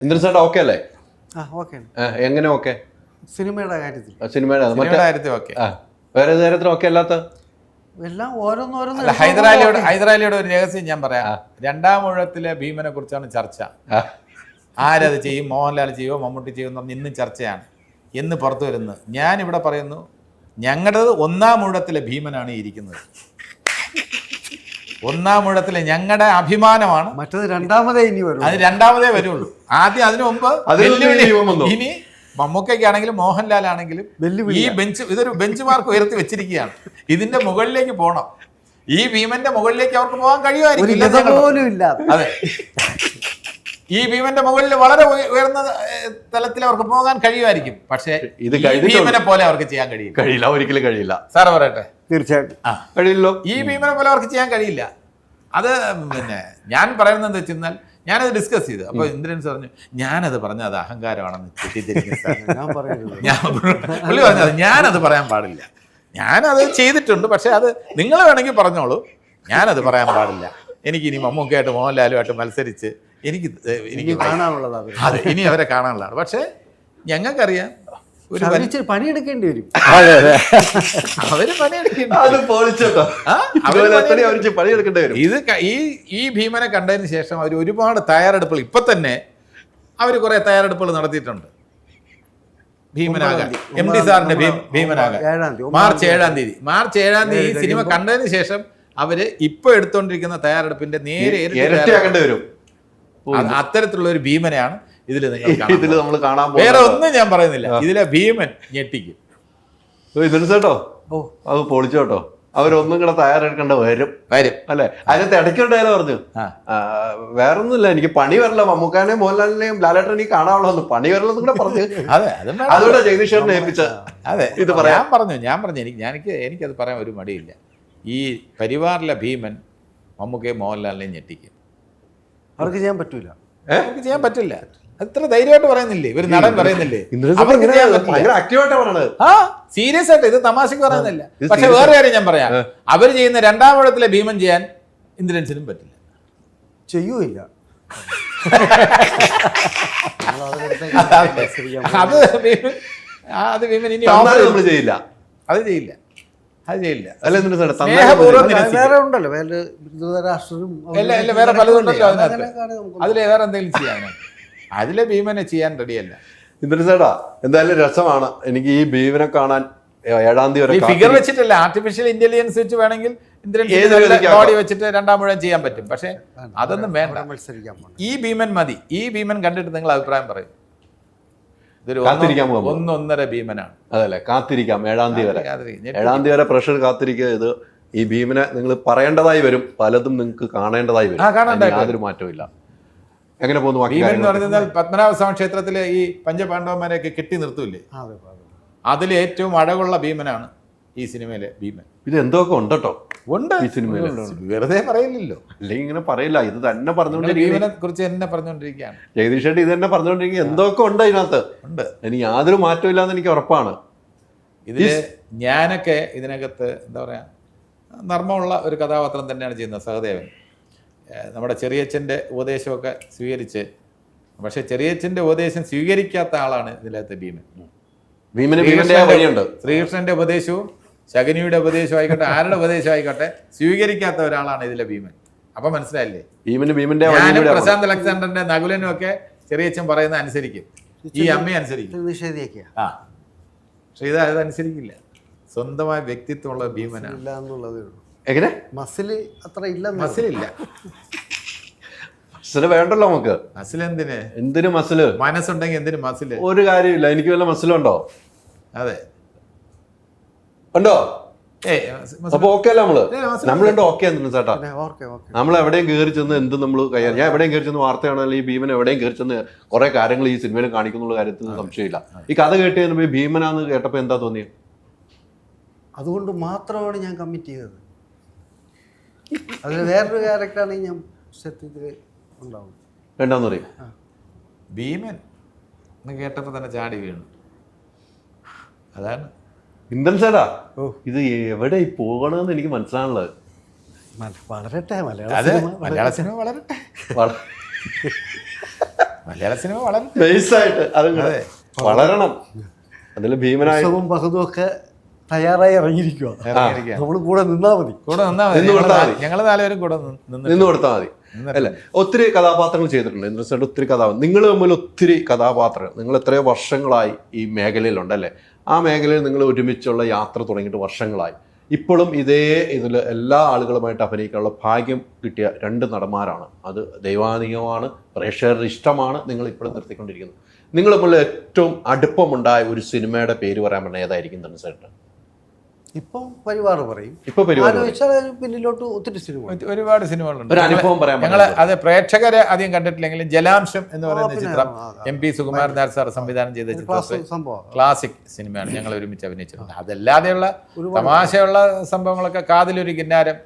ഇന്ദ്രൻ ചേട്ടാ ഓക്കെ അല്ലേ? ആ ഓക്കെ ആ, എങ്ങനെ ഓക്കെ സിനിമയുടെ കാര്യത്തിൽ. സിനിമയുടെ അത് മറ്റേ കാര്യത്തിൽ ഓക്കെ വേറെ നേരത്തിന് ഓക്കെ അല്ലാത്ത? എല്ലാം ഓരോന്നോരോന്ന് ഹൈദരാലിയോട് ഹൈദരാലിയോട് ഒരു രഹസ്യം ഞാൻ പറയാം. രണ്ടാം ഊഴത്തിലെ ഭീമനെ കുറിച്ചാണ് ചർച്ച ആരത് ചെയ്യും? മോഹൻലാൽ ചെയ്യുമോ മമ്മൂട്ടി ചെയ്യുമോ എന്ന് പറഞ്ഞ് ഇന്നും ചർച്ചയാണ്. എന്ന് പുറത്തു വരുന്നത്. ഞാൻ ഇവിടെ പറയുന്നു ഞങ്ങളുടേത് ഒന്നാം ഊഴത്തിലെ ഭീമനാണ് ഇരിക്കുന്നത്. ഒന്നാം ഊഴത്തിലെ ഞങ്ങളുടെ അഭിമാനമാണ്. മറ്റത് രണ്ടാമതേ ഇനി വരും അത് രണ്ടാമതേ വരുള്ളൂ. ആദ്യം അതിനു മുമ്പ്. ഇനി മമ്മൂക്കയ്ക്കാണെങ്കിലും മോഹൻലാൽ ആണെങ്കിലും വെല്ലുവിളി ഈ ബെഞ്ച് ഇതൊരു ബെഞ്ച് മാർക്ക് ഉയർത്തി വെച്ചിരിക്കുകയാണ്. ഇതിന്റെ മുകളിലേക്ക് പോകണം ഈ ഭീമന്റെ മുകളിലേക്ക് അവർക്ക് പോകാൻ ഒരു കഴിയുമായിരിക്കും അതെ. ഈ ഭീമന്റെ മുകളിൽ വളരെ ഉയർന്ന തലത്തിൽ അവർക്ക് പോകാൻ കഴിയുമായിരിക്കും. പക്ഷേ ഇത് ഭീമനെ പോലെ അവർക്ക് ചെയ്യാൻ കഴിയും കഴിയില്ല ഒരിക്കലും കഴിയില്ല. സാറേ പറയട്ടെ. തീർച്ചയായിട്ടും. കഴിയില്ലോ. കഴിയില്ലല്ലോ ഈ ഭീമനെ പോലെ അവർക്ക് ചെയ്യാൻ കഴിയില്ല. അത് പിന്നെ ഞാൻ പറയുന്നത് എന്താ വെച്ചാൽ ഞാനത് ഡിസ്കസ് ചെയ്തു. അപ്പോൾ ഇന്ദ്രൻസ് പറഞ്ഞു ഞാനത് പറഞ്ഞ അത് അഹങ്കാരമാണെന്ന് തെറ്റിദ്ധരിക്കുന്നത് പറഞ്ഞു ഞാൻ പുള്ളി പറഞ്ഞത് ഞാനത് പറയാൻ പാടില്ല. ഞാനത് ചെയ്തിട്ടുണ്ട് പക്ഷെ അത് നിങ്ങൾ വേണമെങ്കിൽ പറഞ്ഞോളൂ. ഞാനത് പറയാൻ പാടില്ല. എനിക്ക് ഇനി മമ്മൂക്കയായിട്ട് മോഹൻലാലുമായിട്ട് മത്സരിച്ച് എനിക്ക് എനിക്ക് കാണാനുള്ളതാണ് അതെ ഇനി അവരെ കാണാനുള്ളതാണ്. പക്ഷേ ഞങ്ങൾക്കറിയാം ഒരു പണിയെടുക്കേണ്ടി വരും. അവർ. പണിയെടുക്കേണ്ടി വരും. ഇത് ഈ ഈ ഭീമനെ കണ്ടതിന് ശേഷം അവർ ഒരുപാട് തയ്യാറെടുപ്പുകൾ ഇപ്പൊ തന്നെ അവർ കുറെ തയ്യാറെടുപ്പുകൾ നടത്തിയിട്ടുണ്ട്. ഭീമനാകാൻ. എം ഡി സാറിന്റെ ഭീമനാകാൻ. മാർച്ച് ഏഴാം തീയതി. മാർച്ച് ഏഴാം തീയതി ഈ സിനിമ കണ്ടതിന് ശേഷം അവർ ഇപ്പൊ എടുത്തോണ്ടിരിക്കുന്ന തയ്യാറെടുപ്പിന്റെ നേരെ ഇരട്ടി ഇരട്ടിയാക്കേണ്ടി വരും. അത്തരത്തിലുള്ള ഒരു ഭീമനെയാണ് ഇതിൽ നിങ്ങൾ ഇതിൽ നമ്മൾ കാണാൻ വേറെ ഒന്നും ഞാൻ പറയുന്നില്ല. ഇതിലെ ഭീമൻ ഞെട്ടിക്കും. ചേട്ടോ ഓ. അത് പൊളിച്ചോട്ടോ അവരൊന്നും കൂടെ തയ്യാറെടുക്കേണ്ട വരും. വരും. അല്ലെ? അതിനകത്ത് ഇടയ്ക്കുണ്ടായാലും പറഞ്ഞു. വേറൊന്നുമില്ല എനിക്ക് പണി വരല്ല. മമ്മൂക്കാനെയും മോഹൻലാലിനെയും ലാലേട്ടനെയും കാണാനുള്ളതെന്ന് പണി വരലെന്നും കൂടെ പറഞ്ഞു. അതെ അതുകൊണ്ട്. അതുകൂടെ ജഗദീശ്വരനെ ഏൽപ്പിച്ച അതെ. ഇത്. ഞാൻ പറഞ്ഞു ഞാൻ പറഞ്ഞു എനിക്ക് ഞാൻ- എനിക്ക് എനിക്കത് പറയാൻ ഒരു മടിയില്ല. ഈ പരിവാറിലെ ഭീമൻ മമ്മൂക്കയെ മോഹൻലാലിനെയും ഞെട്ടിക്കും. അവർക്ക് ചെയ്യാൻ പറ്റൂല. അവർക്ക് ചെയ്യാൻ പറ്റില്ല. അത്ര ധൈര്യമായിട്ട് പറയുന്നില്ലേ? ഇവർ നടൻ പറയുന്നില്ലേ? സീരിയസ് ആയിട്ട് ഇത് തമാശക്ക് പറയുന്നില്ല. പക്ഷെ വേറെ കാര്യം ഞാൻ പറയാം. അവർ ചെയ്യുന്ന രണ്ടാം വടത്തിലെ ഭീമൻ ചെയ്യാൻ ഇന്ദ്രൻസിനും പറ്റില്ല. ചെയ്യൂല അത് ഭീമൻ ആ, അത് ഭീമൻ ഇനി നമ്മൾ ചെയ്യില്ല. അത് ചെയ്യില്ല. അത് ചെയ്യില്ല. അല്ല വേറെ ഉണ്ടല്ലോ വേറെ ധൃതരാഷ്ട്രരും ഇല്ല ഇല്ല വേറെ പലതുണ്ടല്ലോ അതിനകത്ത്. അതിലെ വേറെ എന്തെങ്കിലും അതിലെ ഭീമനെ ചെയ്യാൻ റെഡിയല്ല. ഇന്ദ്രൻ ചേട്ടാ എന്തായാലും രസമാണ്. എനിക്ക് ഈ ഭീമനെ കാണാൻ ഏഴാം തീയതി വരെ ഫിഗർ വെച്ചിട്ടല്ല? ആർട്ടിഫിഷ്യൽ ഇന്റലിജൻസ് വെച്ച് വേണമെങ്കിൽ ബോഡി വെച്ചിട്ട് രണ്ടാം മുഴുവൻ ചെയ്യാൻ പറ്റും. പക്ഷെ അതൊന്നും വേണ്ട. ഈ ഭീമൻ മതി. ഈ ഭീമൻ കണ്ടിട്ട് നിങ്ങൾ അഭിപ്രായം പറയും. ഇതൊരു കാത്തിരിക്കാൻ പോകാം. ഒന്നൊന്നര ഭീമനാണ്. അതല്ലേ കാത്തിരിക്കാം. ഏഴാം തീയതി വരെ. ഏഴാം തീയതി വരെ പ്രഷർ കാത്തിരിക്കുക. ഇത് ഈ ഭീമനെ നിങ്ങൾ പറയേണ്ടതായി വരും. പലതും നിങ്ങൾക്ക് കാണേണ്ടതായി വരും. യാതൊരു മാറ്റവും ഇല്ല എങ്ങനെ പോകുന്നു ഭീമൻ എന്ന് പറഞ്ഞാൽ പത്മനാഭസ്വാമി ക്ഷേത്രത്തിലെ ഈ പഞ്ചപാണ്ഡവന്മാരെയൊക്കെ കെട്ടി നിർത്തൂലേ അതെ അതെ. അതിൽ ഏറ്റവും അഴകുള്ള ഭീമനാണ്. ഈ സിനിമയിലെ ഭീമൻ. ഇത് എന്തൊക്കെ ഉണ്ട്. കേട്ടോ ഉണ്ട് ഈ സിനിമയിൽ വെറുതെ പറയില്ലല്ലോ അല്ലെങ്കിൽ ഇങ്ങനെ പറയില്ല. ഇത് തന്നെ ഭീമനെ കുറിച്ച് തന്നെ പറഞ്ഞുകൊണ്ടിരിക്കുകയാണ്. ജഗദീഷ് ഷെട്ടി ഇത് തന്നെ പറഞ്ഞുകൊണ്ടിരിക്കുക എന്തൊക്കെ ഉണ്ട് അതിനകത്ത് ഉണ്ട്. എനിക്ക് യാതൊരു മാറ്റവും ഇല്ലാന്ന് എനിക്ക് ഉറപ്പാണ്. ഇതിൽ ഞാനൊക്കെ ഇതിനകത്ത് എന്താ പറയാ നർമ്മമുള്ള ഒരു കഥാപാത്രം തന്നെയാണ് ചെയ്യുന്നത് സഹദേവൻ. നമ്മുടെ ചെറിയച്ഛന്റെ ഉപദേശമൊക്കെ സ്വീകരിച്ച് പക്ഷെ ചെറിയച്ഛന്റെ ഉപദേശം സ്വീകരിക്കാത്ത ആളാണ് ഇതിനകത്ത് ഭീമൻ. ഭീമിന് ഭീമന്റെ വഴിയുണ്ട്. ശ്രീകൃഷ്ണന്റെ ഉപദേശവും ശകുനിയുടെ ഉപദേശം ആയിക്കോട്ടെ ആരുടെ ഉപദേശം ആയിക്കോട്ടെ സ്വീകരിക്കാത്ത ഒരാളാണ് ഇതിലെ ഭീമൻ. അപ്പൊ മനസ്സിലായില്ലേ? ഭീമന് ഭീമന്റെ ഞാനും പ്രശാന്ത് അലക്സാണ്ടറിന്റെ നകുലനും ഒക്കെ ചെറിയച്ഛൻ പറയുന്ന അനുസരിക്കും. ഈ അമ്മയെ അനുസരിക്കും. ആ. പക്ഷെ ഇത് അതനുസരിക്കില്ല സ്വന്തമായ വ്യക്തിത്വമുള്ള ഭീമനാണ്. എങ്ങനെ? മസിൽ അത്ര ഇല്ല മസിലില്ല മസിൽ വേണ്ടല്ലോ നമുക്ക്. മസിൽ എന്തിന്? എന്തിനു മസിൽ? മനസ്സുണ്ടെങ്കിൽ എന്തിനു മസിൽ? ഒരു കാര്യമില്ല. എനിക്ക് വല്ല മസിലുണ്ടോ? അതെ. മസിൽ- അപ്പൊ ഓക്കെ അല്ല നമ്മൾ? നമ്മൾ രണ്ടും നമ്മളുണ്ട് ഓക്കെ എന്തിനു ചേട്ടാ. പിന്നെ ഓക്കെ ഓക്കെ നമ്മൾ എവിടെയും കയറി ചെന്ന് എന്ത് നമ്മൾ കൈകാര്യം ഞാൻ എവിടെയും കയറി ചെന്ന് വാർത്തയാണെങ്കിൽ ഈ ഭീമൻ എവിടെയും കയറി ചെന്ന് കുറെ കാര്യങ്ങൾ ഈ സിനിമയിൽ കാണിക്കുന്നുള്ള കാര്യത്തിൽ സംശയമില്ല. ഈ കഥ കേട്ട് കഴിഞ്ഞപ്പോൾ ഈ ഭീമനാന്ന് കേട്ടപ്പോ എന്താ തോന്നിയത് അതുകൊണ്ട് മാത്രമാണ് ഞാൻ കമ്മിറ്റ് ചെയ്തത്. അതിൽ വേറൊരു ക്യാരക്ടറാണെങ്കിൽ ഞാൻ സത്യത്തിൽ ഉണ്ടാവും. രണ്ടാന്ന് പറയും. ഭീമൻ എന്ന് കേട്ടപ്പോ തന്നെ ചാടി വീണു. അതാണ് ഇന്ദ്രൻ ചേട്ടാ ഓ. ഇത് എവിടെ പോകണമെന്ന് എനിക്ക് മനസ്സിലാണുള്ളത്. വളരട്ടെ മലയാള സിനിമ മലയാള സിനിമ വളരട്ടെ. മലയാള സിനിമ വളരെ ബേസായിട്ട് അത് വളരണം. അതിൽ ഭീമനായ ബഹദും ഒക്കെ തയ്യാറായി ഇറങ്ങിയിരിക്കുക. നമ്മൾ കൂടെ നിന്നാ മതി. കൂടെ നിന്നാ മതി. ഞങ്ങൾ നാലുപേരും കൂടെ നിന്ന് കൊടുത്താൽ മതി. അല്ല? ഒത്തിരി കഥാപാത്രങ്ങൾ ചെയ്തിട്ടുണ്ട്. ഇന്ദ്രൻസേട്ട് ഒത്തിരി കഥാപാത്രം നിങ്ങൾ തമ്മിൽ ഒത്തിരി കഥാപാത്രങ്ങൾ. നിങ്ങൾ എത്രയോ വർഷങ്ങളായി ഈ മേഖലയിലുണ്ട് അല്ലേ? ആ മേഖലയിൽ നിങ്ങൾ ഒരുമിച്ചുള്ള യാത്ര തുടങ്ങിയിട്ട് വർഷങ്ങളായി. ഇപ്പോഴും ഇതേ ഇതിൽ എല്ലാ ആളുകളുമായിട്ട് അഭിനയിക്കാനുള്ള ഭാഗ്യം കിട്ടിയ രണ്ട് നടന്മാരാണ്. അത് ദൈവാധീനമാണ് പ്രേക്ഷകരുടെ ഇഷ്ടമാണ് നിങ്ങൾ ഇപ്പോഴും നിർത്തിക്കൊണ്ടിരിക്കുന്നത്. നിങ്ങൾ തമ്മിൽ ഏറ്റവും അടുപ്പമുണ്ടായ ഒരു സിനിമയുടെ പേര് പറയാൻ പറഞ്ഞാൽ ഏതായിരിക്കും ഇന്ദ്രൻസേട്ട് ഇപ്പം പരിവാർ പറയും. ഇപ്പൊ പരിപാടി ആലോചിച്ചാൽ അതിന് പിന്നിലോട്ട് ഒത്തിരി സിനിമ ഒരു- ഒരുപാട് സിനിമകളുണ്ട്. ഒരു അനുഭവം പറയാം ഞങ്ങൾ അത് പ്രേക്ഷകരെ അധികം കണ്ടിട്ടില്ലെങ്കിലും ജലാംശം എന്ന് പറയുന്ന ചിത്രം M P Sukumaran Nair sir സംവിധാനം ചെയ്ത ചിത്രം ക്ലാസിക് സിനിമയാണ്. ഞങ്ങൾ ഒരുമിച്ച് അഭിനയിച്ചിട്ടുണ്ട്. അതല്ലാതെയുള്ള തമാശയുള്ള സംഭവങ്ങളൊക്കെ കാതിലൊരു കിന്നാരം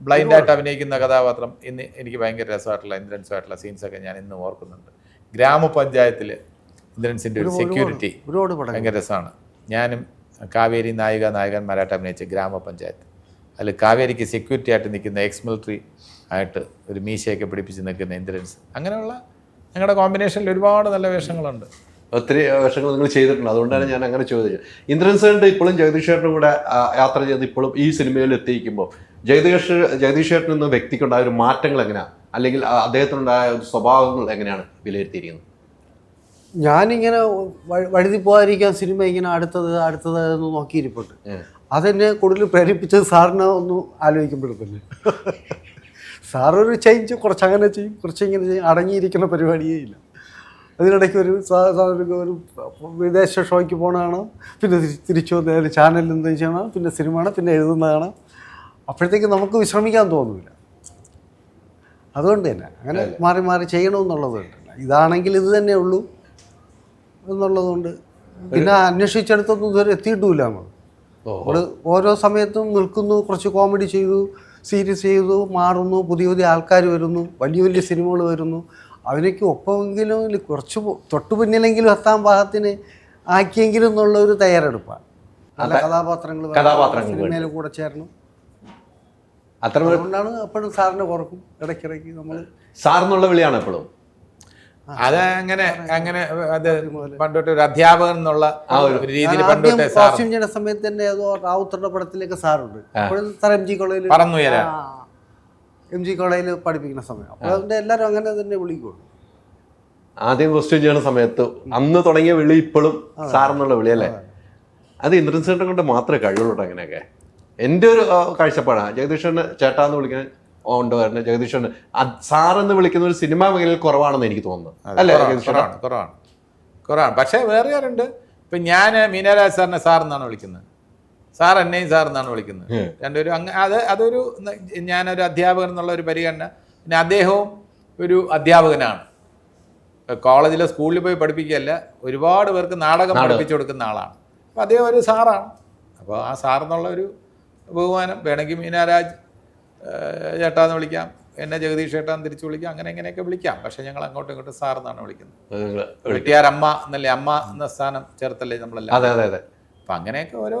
ബ്ലൈൻഡായിട്ട് അഭിനയിക്കുന്ന കഥാപാത്രം ഇന്ന് എനിക്ക് ഭയങ്കര രസമായിട്ടുള്ള ഇന്ദ്രൻസുമായിട്ടുള്ള സീൻസൊക്കെ ഞാൻ ഇന്ന് ഓർക്കുന്നുണ്ട്. ഗ്രാമപഞ്ചായത്തിൽ ഇന്ദ്രൻസിന്റെ ഒരു സെക്യൂരിറ്റി ഭയങ്കര രസമാണ്. ഞാനും കാവേരി നായിക നായകന്മാരായിട്ട് അഭിനയിച്ച ഗ്രാമപഞ്ചായത്ത്. അതിൽ കാവേരിക്ക് സെക്യൂരിറ്റി ആയിട്ട് നിൽക്കുന്ന എക്സ് മിലിറ്ററി ആയിട്ട് ഒരു മീശയൊക്കെ പിടിപ്പിച്ച് നിൽക്കുന്ന ഇന്ദ്രൻസ്. അങ്ങനെയുള്ള ഞങ്ങളുടെ കോമ്പിനേഷനിൽ ഒരുപാട് നല്ല വേഷങ്ങളുണ്ട്. ഒത്തിരി വേഷങ്ങൾ നിങ്ങൾ ചെയ്തിട്ടുണ്ട്. അതുകൊണ്ടാണ് ഞാൻ അങ്ങനെ ചോദിച്ചത്. ഇന്ദ്രൻസേട്ട് ഇപ്പോഴും ജഗദീഷ് കൂടെ യാത്ര ചെയ്ത് ഇപ്പോഴും ഈ സിനിമയിൽ എത്തിയിരിക്കുമ്പോൾ. ജഗദീഷ് ജഗദീഷ് ചേട്ടൻ എന്ന വ്യക്തിക്കുണ്ടായ ഒരു മാറ്റങ്ങൾ എങ്ങനെയാണ് അല്ലെങ്കിൽ അദ്ദേഹത്തിനുണ്ടായ ഒരു സ്വഭാവങ്ങൾ എങ്ങനെയാണ് വിലയിരുത്തിയിരിക്കുന്നത്? ഞാനിങ്ങനെ വഴുതി പോകാതിരിക്കാൻ സിനിമ ഇങ്ങനെ അടുത്തത് അടുത്തത് എന്ന് നോക്കിയിരിപ്പുണ്ട്. അതെന്നെ കൂടുതൽ പ്രേരിപ്പിച്ചത് സാറിനെ ഒന്ന് ആലോചിക്കുമ്പോഴത്തന്നെ സാറൊരു ചേഞ്ച് കുറച്ച് അങ്ങനെ ചെയ്യും കുറച്ച് ഇങ്ങനെ ചെയ്യും. അടങ്ങിയിരിക്കുന്ന പരിപാടിയേ ഇല്ല. അതിനിടയ്ക്ക് ഒരു ഒരു- വിദേശ ഷോയ്ക്ക് പോകണ കാണാം പിന്നെ തിരിച്ചു ഒരു ചാനലിൽ എന്ത് ചെയ്യണം പിന്നെ സിനിമ കാണാം പിന്നെ എഴുതുന്നതാണ്. അപ്പോഴത്തേക്ക് നമുക്ക് വിശ്രമിക്കാൻ തോന്നുന്നില്ല അതുകൊണ്ട് തന്നെ അങ്ങനെ മാറി മാറി ചെയ്യണമെന്നുള്ളത് ഇതാണെങ്കിൽ ഇത് തന്നെ ഉള്ളൂ. എന്നുള്ളതുകൊണ്ട് പിന്നെ അന്വേഷിച്ചെടുത്തൊന്നും ഇതുവരെ എത്തിയിട്ടുമില്ല നമ്മൾ. നമ്മൾ ഓരോ സമയത്തും നിൽക്കുന്നു കുറച്ച് കോമഡി ചെയ്തു സീരീസ് ചെയ്തു മാറുന്നു പുതിയ പുതിയ ആൾക്കാർ വരുന്നു വലിയ വലിയ സിനിമകൾ വരുന്നു. അവനക്ക് ഒപ്പമെങ്കിലും കുറച്ച് തൊട്ടു പിന്നിലെങ്കിലും എത്താൻ പാകത്തിന് ആക്കിയെങ്കിലും എന്നുള്ള ഒരു തയ്യാറെടുപ്പാണ്. നല്ല കഥാപാത്രങ്ങൾ കഥാപാത്രങ്ങൾ സിനിമയിൽ കൂടെ ചേരണം. അത്ര അതുകൊണ്ടാണ് എപ്പോഴും സാറിനെ കുറക്കും ഇടയ്ക്കിടയ്ക്ക് നമ്മൾ സാറിനുള്ള വിളിയാണ് എപ്പോഴും. അത് അങ്ങനെ അങ്ങനെ അത് പണ്ടോട്ട് ഒരു അധ്യാപകൻ എന്നുള്ള ഒരു രീതിയിൽ പണ്ടോട്ടെ കോസ്റ്റ്യൂം ചെയ്യുന്ന സമയത്ത് തന്നെ ഏതോ റാവുത്തറുടെ പടത്തിലൊക്കെ സാറുണ്ട്. അപ്പോഴും സാർ എം ജി കോളേജിൽ പറന്നുയരാൻ എം ജി കോളേജിൽ പഠിപ്പിക്കുന്ന സമയം. അപ്പോൾ അതിന്റെ എല്ലാവരും അങ്ങനെ തന്നെ വിളിക്കുള്ളൂ. ആദ്യം ക്വസ്റ്റ്യൻ ചെയ്യുന്ന സമയത്ത് അന്ന് തുടങ്ങിയ വിളി ഇപ്പോഴും സാറെന്നുള്ള വിളി അല്ലേ? അത്. ഇന്ദ്രൻസേട്ടൻ കൊണ്ട് മാത്രമേ കഴിയുള്ളൂ അങ്ങനെയൊക്കെ. എന്റെ ഒരു കാഴ്ചപ്പാടാണ് ജഗദീഷ് ചേട്ടാന്ന് വിളിക്കാൻ ഉണ്ട് ജഗദീഷ് സാർ എന്ന് വിളിക്കുന്ന ഒരു സിനിമാ മേഖലയിൽ കുറവാണെന്ന് എനിക്ക് തോന്നുന്നു. അല്ലേ കുറവാണ്, കുറവാണ് പക്ഷേ വേറെ ആരുണ്ട്? ഇപ്പം ഞാൻ മീനരാജ് സാറിനെ സാർ എന്നാണ് വിളിക്കുന്നത്. സാർ എന്നെയും സാർ എന്നാണ് വിളിക്കുന്നത്. രണ്ടുപേരും അങ്ങ് അത് അതൊരു ഞാനൊരു അധ്യാപകൻ എന്നുള്ള ഒരു പരിഗണന. പിന്നെ അദ്ദേഹവും ഒരു അധ്യാപകനാണ്. കോളേജിലോ സ്കൂളിൽ പോയി പഠിപ്പിക്കുകയല്ല ഒരുപാട് പേർക്ക് നാടകം പഠിപ്പിച്ചു കൊടുക്കുന്ന ആളാണ്. അപ്പോൾ അദ്ദേഹം ഒരു സാറാണ്. അപ്പോൾ ആ സാറെന്നുള്ള ഒരു ബഹുമാനം വേണമെങ്കിൽ മീനാരാജ് ചേട്ടാന്ന് വിളിക്കാം. എന്നെ ജഗദീഷ് ചേട്ടാന്ന് തിരിച്ചു വിളിക്കാം. അങ്ങനെ എങ്ങനെയൊക്കെ വിളിക്കാം. പക്ഷെ ഞങ്ങൾ അങ്ങോട്ടും ഇങ്ങോട്ടും സാർ എന്നാണ് വിളിക്കുന്നത്. വെട്ടിയാർ അമ്മ എന്നല്ലേ? അമ്മ എന്ന സ്ഥാനം ചേർത്തല്ലേ നമ്മളെല്ലാം? അതെ അതെ അതെ. അപ്പം അങ്ങനെയൊക്കെ ഓരോ